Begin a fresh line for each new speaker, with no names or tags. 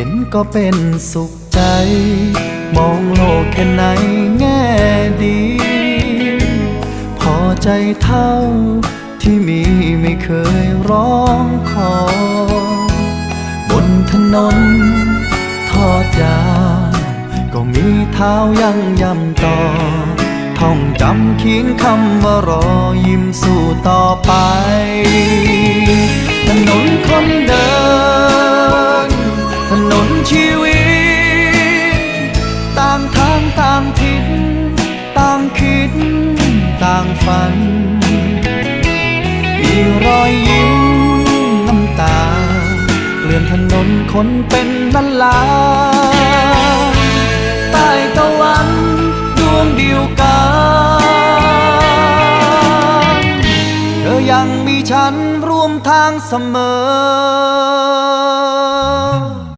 ห็นก็เป็นสุขใจ มองโลกแค่ไหนแง่ดี พอใจเท่าที่มีไม่เคยร้องขอ บนถนนทอดยาวก็มีเท้ายังย่ำต่อ ท่องจำเขียนคำว่ารอยิ้มสู้ต่อไป ชีวิต ต่างทางต่างทิศต่างคิด ต่างฝัน มีรอยยิ้มน้ำตา เกลื่อนถนนคนเป็นล้านลานใต้ตะวันดวงเดียวกันเธอยังมีฉันร่วมทางเสมอ